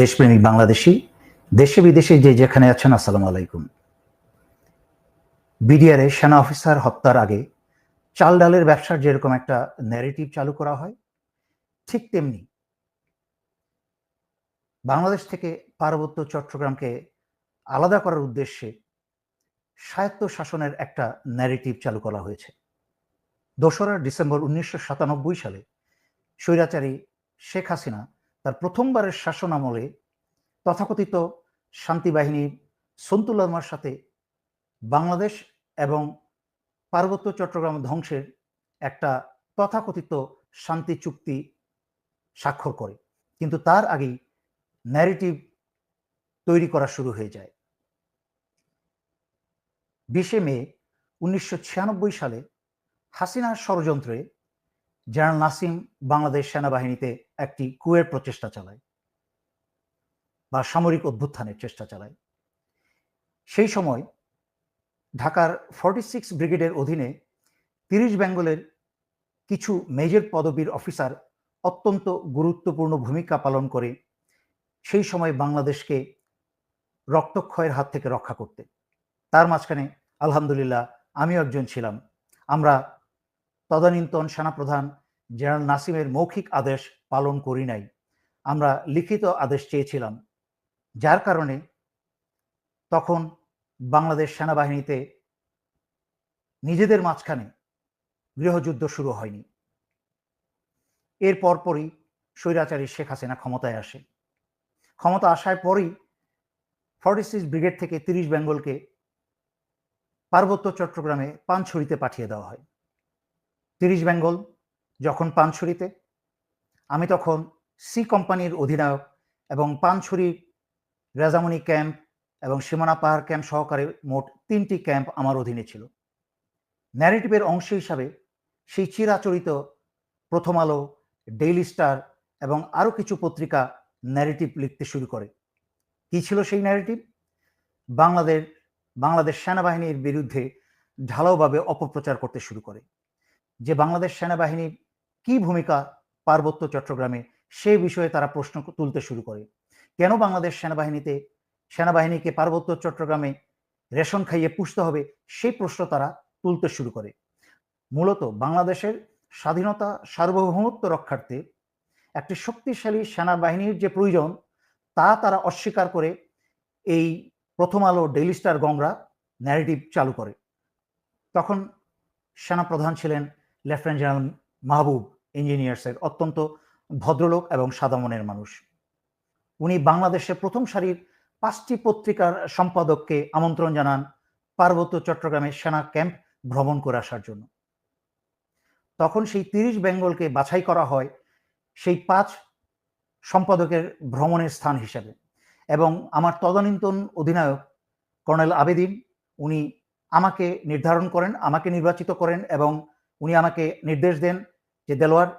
দেশপ্রেমিক বাংলাদেশি, দেশে বিদেশে যে যেখানে আছেন, আসসালামু আলাইকুম। বিডিআরে সেনা অফিসার হত্যার আগে চাল ডালের ব্যবসার যেরকম একটা ন্যারেটিভ চালু করা হয়, ঠিক তেমনি বাংলাদেশ থেকে পার্বত্য চট্টগ্রামকে আলাদা করার উদ্দেশ্যে স্বায়ত্ত শাসনের একটা ন্যারেটিভ চালু করা হয়েছে। দোসরা ডিসেম্বর উনিশশো সাতানব্বই সালে স্বৈরাচারী শেখ হাসিনা প্রথমবারের শাসন আমলে তথাকথিত শান্তি বাহিনীর সন্তুল লার্মার সাথে বাংলাদেশ এবং পার্বত্য চট্টগ্রাম ধ্বংসের একটা তথাকথিত শান্তি চুক্তি স্বাক্ষর করে। কিন্তু তার আগেই ন্যারেটিভ তৈরি করা শুরু হয়ে যায়। বিশে মে উনিশশো ছিয়ানব্বই সালে হাসিনার ষড়যন্ত্রে জেনারেল নাসিম বাংলাদেশ সেনাবাহিনীতে একটি কুয়ের প্রচেষ্টা চালায় বা সামরিক অভ্যুত্থানের চেষ্টা চালায়। সেই সময় ঢাকার ফর্টি সিক্স ব্রিগেডের অধীনে তিরিশ বেঙ্গলের কিছু মেজর পদবীর অফিসার অত্যন্ত গুরুত্বপূর্ণ ভূমিকা পালন করে সেই সময় বাংলাদেশকে রক্তক্ষয়ের হাত থেকে রক্ষা করতে। তার মাঝখানে, আলহামদুলিল্লাহ, আমিও একজন ছিলাম। আমরা তদানীন্তন সেনাপ্রধান জেনারেল নাসিমের মৌখিক আদেশ পালন করি নাই। আমরা লিখিত আদেশ চেয়েছিলাম, যার কারণে তখন বাংলাদেশ সেনাবাহিনীতে নিজেদের মাঝখানে গৃহযুদ্ধ শুরু হয়নি। এর পরপরই স্বৈরাচারী শেখ হাসিনা ক্ষমতায় আসে। ক্ষমতা আসার পরই ফর্টি সিক্স ব্রিগেড থেকে তিরিশ বেঙ্গলকে পার্বত্য চট্টগ্রামে পানছড়িতে পাঠিয়ে দেওয়া হয়। তিরিশ বেঙ্গল যখন পানছড়িতে আমি তখন সি কোম্পানির অধিনায়ক এবং পানছড়ি রাজামণি ক্যাম্প এবং সীমানা পাহাড় ক্যাম্প সহকারে মোট তিনটি ক্যাম্প আমার অধীনে ছিল। ন্যারেটিভের অংশ হিসাবে সেই চিরাচরিত প্রথম আলো, ডেইলি স্টার এবং আরও কিছু পত্রিকা ন্যারেটিভ লিখতে শুরু করে। কি ছিল সেই ন্যারেটিভ? বাংলাদেশ বাংলাদেশ সেনাবাহিনীর বিরুদ্ধে ঢালাওভাবে অপপ্রচার করতে শুরু করে। যে বাংলাদেশ সেনাবাহিনীর কি ভূমিকা পার্বত্য চট্টগ্রামে, সে বিষয়ে তারা প্রশ্ন তুলতে শুরু করে। কেন বাংলাদেশ সেনাবাহিনীতে, সেনাবাহিনীকে পার্বত্য চট্টগ্রামে রেশন খাইয়ে পুষতে হবে সেই প্রশ্ন তারা তুলতে শুরু করে। মূলত বাংলাদেশের স্বাধীনতা সার্বভৌমত্ব রক্ষার্থে একটি শক্তিশালী সেনাবাহিনীর যে প্রয়োজন, তা তারা অস্বীকার করে এই প্রথম আলো ডেইলি স্টার গংরা ন্যারেটিভ চালু করে। তখন সেনাপ্রধান ছিলেন লেফটেন্যান্ট জেনারেল মাহবুব ইঞ্জিনিয়ার্সের অত্যন্ত ভদ্রলোক এবং সাদামনের মানুষ। উনি বাংলাদেশের প্রথম সারির পাঁচটি পত্রিকার সম্পাদককে আমন্ত্রণ জানান পার্বত্য চট্টগ্রামে সেনা ক্যাম্প ভ্রমণ করে আসার জন্য। তখন সেই তিরিশ বেঙ্গলকে বাছাই করা হয় সেই পাঁচ সম্পাদকের ভ্রমণের স্থান হিসেবে এবং আমার তদানীন্তন অধিনায়ক কর্নেল আবেদিন, উনি আমাকে নির্ধারণ করেন, আমাকে নির্বাচিত করেন এবং উনি আমাকে নির্দেশ দেন যে, দেলোয়ার,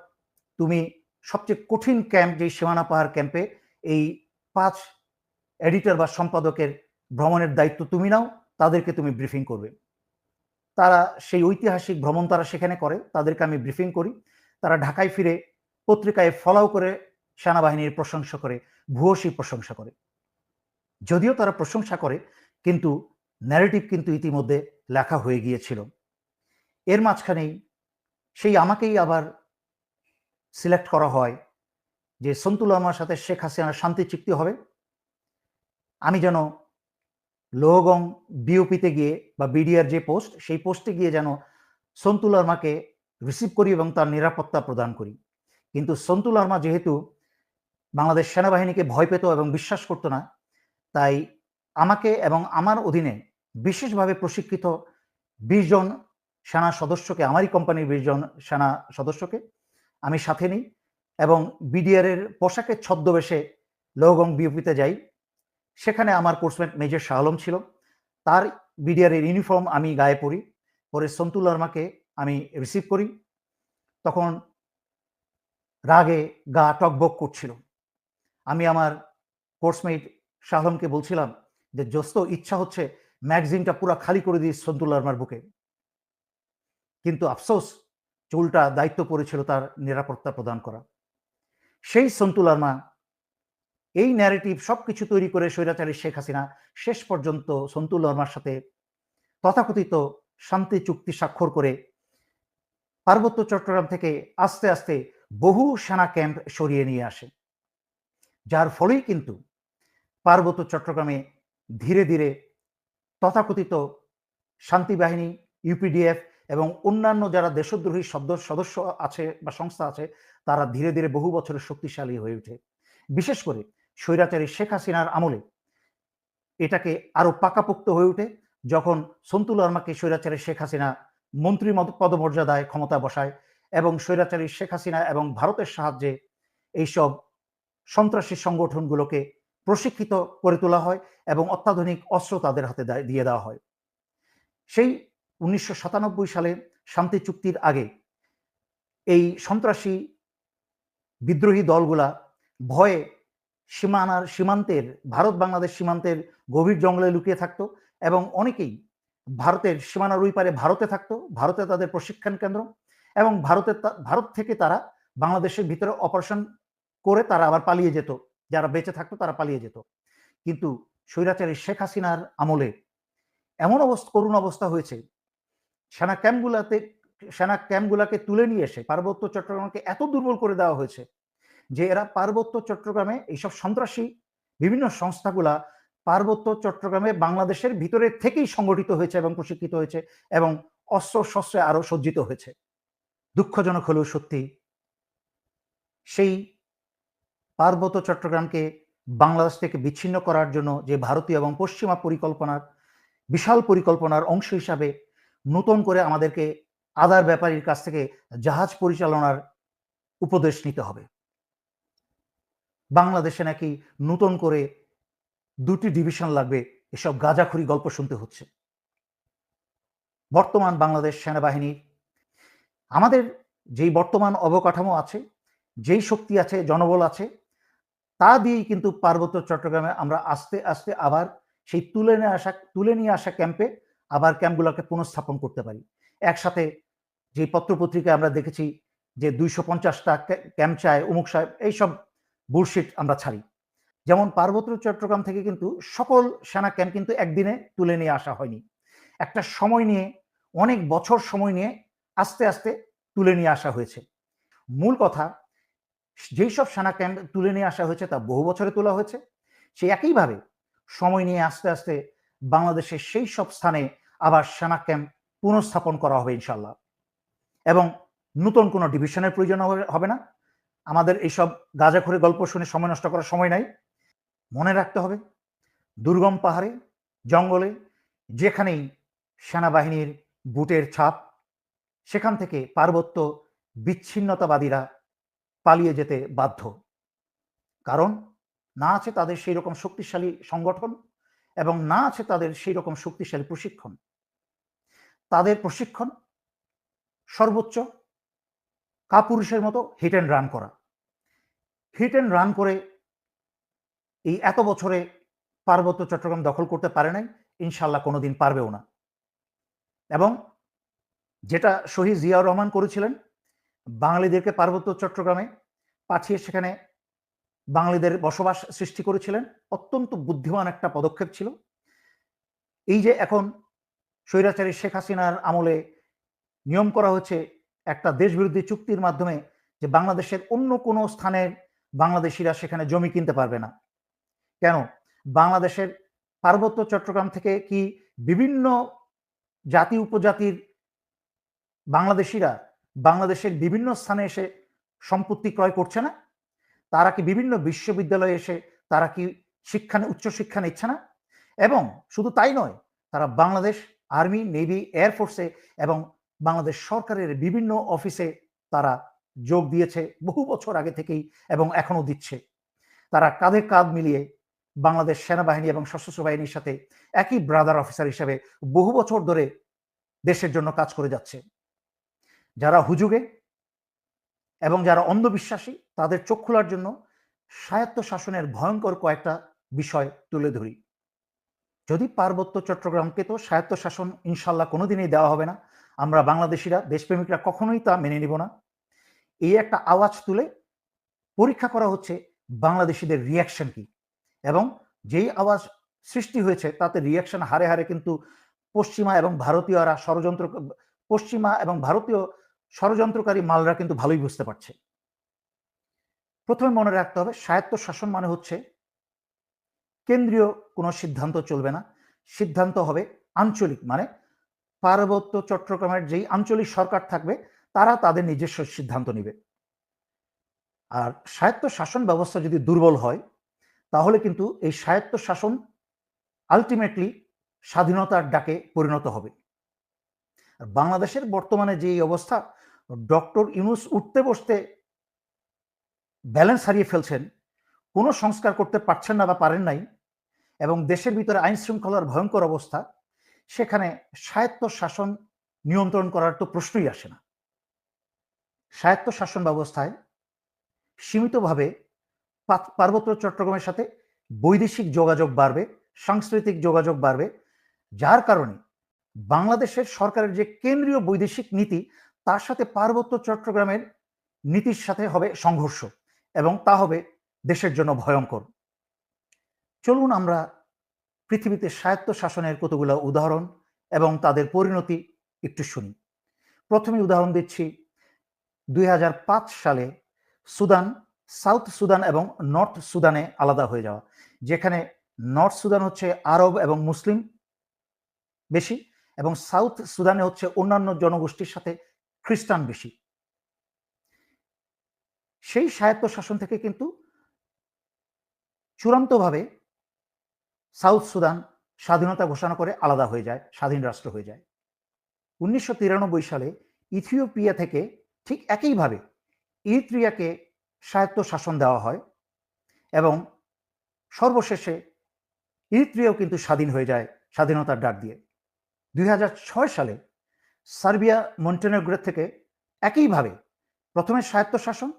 তুমি সবচেয়ে কঠিন ক্যাম্প যেই সীমানা পাহাড় ক্যাম্পে এই পাঁচ এডিটর বা সম্পাদকের ভ্রমণের দায়িত্ব তুমি নাও, তাদেরকে তুমি ব্রিফিং করবে। তারা সেই ঐতিহাসিক ভ্রমণ তারা সেখানে করে, তাদেরকে আমি ব্রিফিং করি। তারা ঢাকায় ফিরে পত্রিকায় ফলাও করে, সেনাবাহিনীর প্রশংসা করে, ভূয়সী প্রশংসা করে। যদিও তারা প্রশংসা করে, কিন্তু ন্যারেটিভ কিন্তু ইতিমধ্যে লেখা হয়ে গিয়েছিল। এর মাঝখানেই সেই আমাকেই আবার সিলেক্ট করা হয় যে সন্তুল আমার সাথে শেখ হাসিনার শান্তি চুক্তি হবে। আমি যেন লোহগং বিওপিতে গিয়ে বা বিডিআর যে পোস্ট সেই পোস্টে গিয়ে যেন সন্তুল আর্মাকে রিসিভ করি এবং তার নিরাপত্তা প্রদান করি। কিন্তু সন্তুল আর্মা যেহেতু বাংলাদেশ সেনাবাহিনীকে ভয় পেত এবং বিশ্বাস করতো না, তাই আমাকে এবং আমার অধীনে বিশেষভাবে প্রশিক্ষিত বিশ জন সেনা সদস্যকে, আমারই কোম্পানির বিশ জন সেনা সদস্যকে আমি সাথে নিই এবং বিডিআর এর পোশাকের ছদ্মবেশে লৌগং বিউপিতে যাই। সেখানে আমার কোর্সমেট মেজর শাহ আলম ছিল। তার বিডিআর এর ইউনিফর্ম আমি গায়ে পরি। পরে সন্তুল আর্মাকে আমি রিসিভ করি। তখন রাগে গা টকবক করছিল। আমি আমার কোর্সমেট শাহ আলমকে বলছিলাম যে যস্ত ইচ্ছা হচ্ছে ম্যাগজিনটা পুরো খালি করে দিই সন্তুল আর্মার বুকে। কিন্তু আফসোস, চুলটা দায়িত্ব পড়েছিল তার নিরাপত্তা প্রদান করা। সেই সন্তুল আর্মা এই ন্যারেটিভ সবকিছু তৈরি করে স্বৈরাচারী শেখ হাসিনা শেষ পর্যন্ত সন্তুল বর্মার সাথে তথাকথিত শান্তি চুক্তি স্বাক্ষর করে পার্বত্য চট্টগ্রাম থেকে আস্তে আস্তে বহু সেনা ক্যাম্প সরিয়ে নিয়ে আসে। যার ফলেই কিন্তু পার্বত্য চট্টগ্রামে ধীরে ধীরে তথাকথিত শান্তি বাহিনী ইউপিডিএফ এবং অন্যান্য যারা দেশদ্রোহী সদস্য আছে বা সংস্থা আছে, তারা ধীরে ধীরে বহু বছরের শক্তিশালী হয়ে ওঠে বিশেষ করে স্বৈরাচারী শেখ হাসিনার আমলে এটাকে আরও পাকাপোক্ত হয়ে ওঠে যখন সন্তুল আর্মাকে স্বৈরাচারী শেখ হাসিনা মন্ত্রী পদমর্যাদায় ক্ষমতা বসায় এবং স্বৈরাচারী শেখ হাসিনা এবং ভারতের সাহায্যে এইসব সন্ত্রাসী সংগঠনগুলোকে প্রশিক্ষিত করে তোলা হয় এবং অত্যাধুনিক অস্ত্র তাদের হাতে দিয়ে দেওয়া হয়। সেই উনিশশো সাতানব্বই সালে শান্তি চুক্তির আগে এই সন্ত্রাসী বিদ্রোহী দলগুলা ভয়ে সীমানার সীমান্তের, ভারত বাংলাদেশ সীমান্তের গভীর জঙ্গলে লুকিয়ে থাকতো এবং অনেকেই ভারতের সীমানার ওই পারে ভারতে থাকতো। ভারতে তাদের প্রশিক্ষণ কেন্দ্র এবং ভারতের ভারত থেকে তারা বাংলাদেশের ভিতরে অপারেশন করে তারা আবার পালিয়ে যেত। যারা বেঁচে থাকতো তারা পালিয়ে যেত। কিন্তু স্বৈরাচারী শেখ হাসিনার আমলে এমন অবস্থা, করুণ অবস্থা হয়েছে সেনা ক্যাম্পগুলাতে সেনা ক্যাম্পগুলাকে তুলে নিয়ে এসে পার্বত্য চট্টগ্রামকে এত দুর্বল করে দেওয়া হয়েছে যে এরা পার্বত্য চট্টগ্রামে এইসব সন্ত্রাসী বিভিন্ন সংস্থাগুলা পার্বত্য চট্টগ্রামে বাংলাদেশের ভিতরে থেকেই সংগঠিত হয়েছে এবং প্রশিক্ষিত হয়েছে এবং অস্ত্র শস্ত্রে আরও সজ্জিত হয়েছে। দুঃখজনক হলেও সত্যি সেই পার্বত্য চট্টগ্রামকে বাংলাদেশ থেকে বিচ্ছিন্ন করার জন্য যে ভারতীয় এবং পশ্চিমা পরিকল্পনার, বিশাল পরিকল্পনার অংশ হিসাবে নতুন করে আমাদেরকে আদার ব্যাপারীর কাছ থেকে জাহাজ পরিচালনার উপদেশ নিতে হবে। বাংলাদেশে নাকি নতুন করে দুটি ডিভিশন লাগবে, এসব গাজাখুরি গল্প শুনতে হচ্ছে। বর্তমান বাংলাদেশ সেনাবাহিনীর আমাদের যেই বর্তমান অবকাঠামো আছে, যেই শক্তি আছে, জনবল আছে, তা দিয়েই কিন্তু পার্বত্য চট্টগ্রামে আমরা আস্তে আস্তে আবার সেই তুলে নিয়ে আসা, তুলে নিয়ে আসা ক্যাম্পে আবার ক্যাম্পগুলোকে পুনঃস্থাপন করতে পারি। একসাথে যে পত্রপত্রিকা আমরা দেখেছি যে দুইশো পঞ্চাশটা ক্যাম্প চায় অমুক সাহেব, এইসব বুলশিট আমরা ছাড়ি। যেমন পার্বত্য চট্টগ্রাম থেকে কিন্তু সকল সেনা ক্যাম্প কিন্তু একদিনে তুলে নিয়ে আসা হয়নি। একটা সময় নিয়ে, অনেক বছর সময় নিয়ে আস্তে আস্তে তুলে নিয়ে আসা হয়েছে। মূল কথা যেই সব সেনা ক্যাম্প তুলে নিয়ে আসা হয়েছে তা বহু বছরে তোলা হয়েছে। সেই একইভাবে সময় নিয়ে আস্তে আস্তে বাংলাদেশের সেই সব স্থানে আবার সেনা ক্যাম্প পুনঃস্থাপন করা হবে ইনশাল্লাহ এবং নতুন কোনো ডিভিশনের প্রয়োজন হবে না। আমাদের এইসব গাঁজাখড়ি গল্প শুনে সময় নষ্ট করার সময় নাই। মনে রাখতে হবে, দুর্গম পাহাড়ে, জঙ্গলে, যেখানেই সেনাবাহিনীর বুটের ছাপ, সেখান থেকে পার্বত্য বিচ্ছিন্নতাবাদীরা পালিয়ে যেতে বাধ্য। কারণ না আছে তাদের সেই রকম শক্তিশালী সংগঠন এবং না আছে তাদের সেই রকম শক্তিশালী প্রশিক্ষণ। তাদের প্রশিক্ষণ সর্বোচ্চ কাপুরুষের মতো হিট অ্যান্ড রান করা। হিট অ্যান্ড রান করে এই এত বছরে পার্বত্য চট্টগ্রাম দখল করতে পারে নাই ইনশাল্লাহ কোনোদিন পারবেও না। এবং যেটা শহীদ জিয়াউর রহমান করেছিলেন, বাঙালিদেরকে পার্বত্য চট্টগ্রামে পাঠিয়ে সেখানে বাঙালিদের বসবাস সৃষ্টি করেছিলেন, অত্যন্ত বুদ্ধিমান একটা পদক্ষেপ ছিল। এই যে এখন স্বৈরাচারী শেখ হাসিনার আমলে নিয়ম করা হচ্ছে একটা দেশবিরোধী চুক্তির মাধ্যমে যে বাংলাদেশের অন্য কোনো স্থানের বাংলাদেশিরা সেখানে জমি কিনতে পারবে না। কেন? বাংলাদেশের পার্বত্য চট্টগ্রাম থেকে কি বিভিন্ন জাতি উপজাতির বাংলাদেশিরা বাংলাদেশের বিভিন্ন স্থানে এসে সম্পত্তি ক্রয় করছে না? তারা কি বিভিন্ন বিশ্ববিদ্যালয়ে এসে তারা কি শিক্ষা উচ্চশিক্ষা নিচ্ছে না? এবং শুধু তাই নয়, তারা বাংলাদেশ আর্মি, নেভি এয়ারফোর্সে এবং বাংলাদেশ সরকারের বিভিন্ন অফিসে তারা যোগ দিয়েছে বহু বছর আগে থেকেই এবং এখনও দিচ্ছে। তারা কাঁধে কাঁধ মিলিয়ে বাংলাদেশ সেনাবাহিনী এবং সশস্ত্র বাহিনীর সাথে একই ব্রাদার অফিসার হিসেবে বহু বছর ধরে দেশের জন্য কাজ করে যাচ্ছে। যারা হুজুগে এবং যারা অন্ধবিশ্বাসী তাদের চোখ খোলার জন্য স্বায়ত্ত শাসনের ভয়ঙ্কর কয়েকটা বিষয় তুলে ধরি। যদি পার্বত্য চট্টগ্রামকে তো স্বায়ত্ত শাসন ইনশাল্লাহ কোনোদিনই দেওয়া হবে না, আমরা বাংলাদেশিরা, দেশপ্রেমিকরা কখনোই তা মেনে নিব না। এই একটা আওয়াজ তুলে পরীক্ষা করা হচ্ছে বাংলাদেশিদের রিয়াকশন কি। এবং যেই আওয়াজ সৃষ্টি হয়েছে, তাতে রিয়াকশন হারে হারে কিন্তু পশ্চিমা এবং ভারতীয়রা ষড়যন্ত্র, পশ্চিমা এবং ভারতীয় ষড়যন্ত্রকারী মালরা কিন্তু ভালোই বুঝতে পারছে। প্রথমে মনে রাখতে হবে স্বায়ত্ত শাসন মানে হচ্ছে কেন্দ্রীয় কোনো সিদ্ধান্ত চলবে না। সিদ্ধান্ত হবে আঞ্চলিক মানে পার্বত্য চট্টগ্রামের যেই আঞ্চলিক সরকার থাকবে, তারা তাদের নিজস্ব সিদ্ধান্ত নেবে। আর স্বায়ত্ত শাসন ব্যবস্থা যদি দুর্বল হয়, তাহলে কিন্তু এই স্বায়ত্ত শাসন আলটিমেটলি স্বাধীনতার ডাকে পরিণত হবে। বাংলাদেশের বর্তমানে যে অবস্থা, ডক্টর ইউনুস উঠতে বসতে ব্যালেন্স হারিয়ে ফেলছেন, কোনো সংস্কার করতে পারছেন না বা পারেন নাই এবং দেশের ভিতরে আইন শৃঙ্খলার ভয়ঙ্কর অবস্থা, সেখানে স্বায়ত্ত শাসন নিয়ন্ত্রণ করার তো প্রশ্নই আসে না। স্বায়ত্ত শাসন ব্যবস্থায় সীমিতভাবে পার্বত্য চট্টগ্রামের সাথে বৈদেশিক যোগাযোগ বাড়বে, সাংস্কৃতিক যোগাযোগ বাড়বে, যার কারণে বাংলাদেশের সরকারের যে কেন্দ্রীয় বৈদেশিক নীতি, তার সাথে পার্বত্য চট্টগ্রামের নীতির সাথে হবে সংঘর্ষ। এবং তা হবে দেশের জন্য ভয়ঙ্কর। চলুন আমরা পৃথিবীতে স্বায়ত্ত শাসনের কতগুলো উদাহরণ এবং তাদের পরিণতি একটু শুনি। প্রথমে উদাহরণ দিচ্ছি, দুই হাজার পাঁচ সালে সুদান, সাউথ সুদান এবং নর্থ সুদানে আলাদা হয়ে যাওয়া। যেখানে নর্থ সুদান হচ্ছে আরব এবং মুসলিম বেশি এবং সাউথ সুদানে হচ্ছে অন্যান্য জনগোষ্ঠীর সাথে খ্রিস্টান বেশি। সেই স্বায়ত্ত শাসন থেকে কিন্তু চূড়ান্তভাবে সাউথ সুদান স্বাধীনতা ঘোষণা করে আলাদা হয়ে যায়, স্বাধীন রাষ্ট্র হয়ে যায়। উনিশশো তিরানব্বই সালে ইথিওপিয়া থেকে ঠিক একইভাবে ইরিত্রিয়াকে স্বায়ত্ত শাসন দেওয়া হয় এবং সর্বশেষে ইরিত্রিয়াও কিন্তু স্বাধীন হয়ে যায় স্বাধীনতার ডাক দিয়ে। দুই হাজার ছয় সালে সার্বিয়া মন্টেনেগ্রো থেকে একইভাবে প্রথমে স্বায়ত্ত শাসন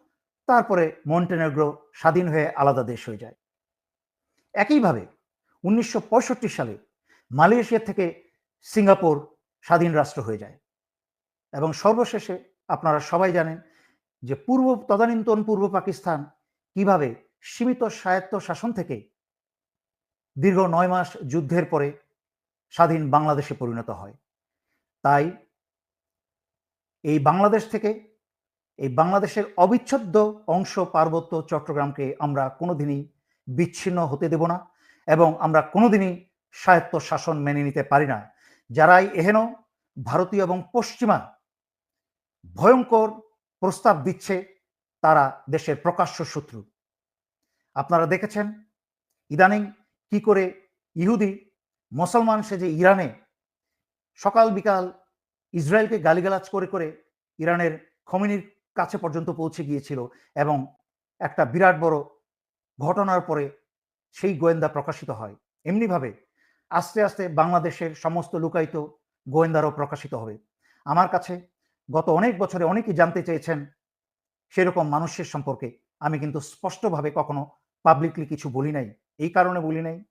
তারপরে মন্টেনেগ্রো স্বাধীন হয়ে আলাদা দেশ হয়ে যায়। একইভাবে উনিশশো পঁয়ষট্টি সালে মালয়েশিয়া থেকে সিঙ্গাপুর স্বাধীন রাষ্ট্র হয়ে যায়। এবং সর্বশেষে আপনারা সবাই জানেন যে পূর্ব, তদানীন্তন পূর্ব পাকিস্তান কীভাবে সীমিত স্বায়ত্ত শাসন থেকে দীর্ঘ নয় মাস যুদ্ধের পরে স্বাধীন বাংলাদেশে পরিণত হয়। তাই এই বাংলাদেশ থেকে এই বাংলাদেশের অবিচ্ছেদ্য অংশ পার্বত্য চট্টগ্রামকে আমরা কোনোদিনই বিচ্ছিন্ন হতে দেব না এবং আমরা কোনোদিনই স্বায়ত্ত শাসন মেনে নিতে পারি না। যারাই এহেন ভারতীয় এবং পশ্চিমা ভয়ঙ্কর প্রস্তাব দিচ্ছে, তারা দেশের প্রকাশ্য শত্রু। আপনারা দেখেছেন ইদানিং কি করে ইহুদি, মুসলমান সে যে ইরানে সকাল বিকাল ইসরায়েলকে গালিগালাজ করে করে ইরানের খমিনির কাছে পর্যন্ত পৌঁছে গিয়েছিল এবং একটা বিরাট বড় ঘটনার পরে সেই গোয়েন্দা প্রকাশিত হয়। এমনিভাবে আস্তে আস্তে বাংলাদেশের সমস্ত লুকায়িত গোয়েন্দারও প্রকাশিত হবে। আমার কাছে গত অনেক বছরে অনেকেই জানতে চেয়েছেন সেরকম মানুষের সম্পর্কে। আমি কিন্তু স্পষ্টভাবে কখনো পাবলিকলি কিছু বলি নাই। এই কারণে বলি নাই।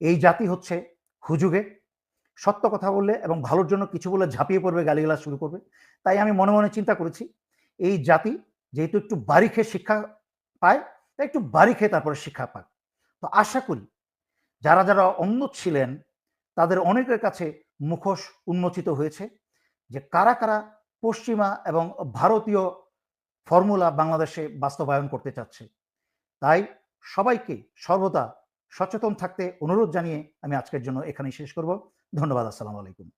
এই জাতি হচ্ছে হুজুগে। সত্য কথা বললে এবং ভালোর জন্য কিছু বলে ঝাঁপিয়ে পড়বে গালিগালা শুরু করবে। তাই আমি মনে মনে চিন্তা করেছি এই জাতি যেহেতু একটু বাড়ি খেয়ে শিক্ষা পায়, তাই একটু বাড়ি খেয়ে তারপরে শিক্ষা পায়। তো আশা করি যারা যারা অন্য ছিলেন, তাদের অনেকের কাছে মুখোশ উন্মোচিত হয়েছে যে কারা কারা পশ্চিমা এবং ভারতীয় ফর্মুলা বাংলাদেশে বাস্তবায়ন করতে চাচ্ছে। তাই সবাইকে সর্বদা সচেতন থাকতে অনুরোধ জানিয়ে আমি আজকের জন্য এখানেই শেষ করব। ধন্যবাদ, আসসালামু আলাইকুম।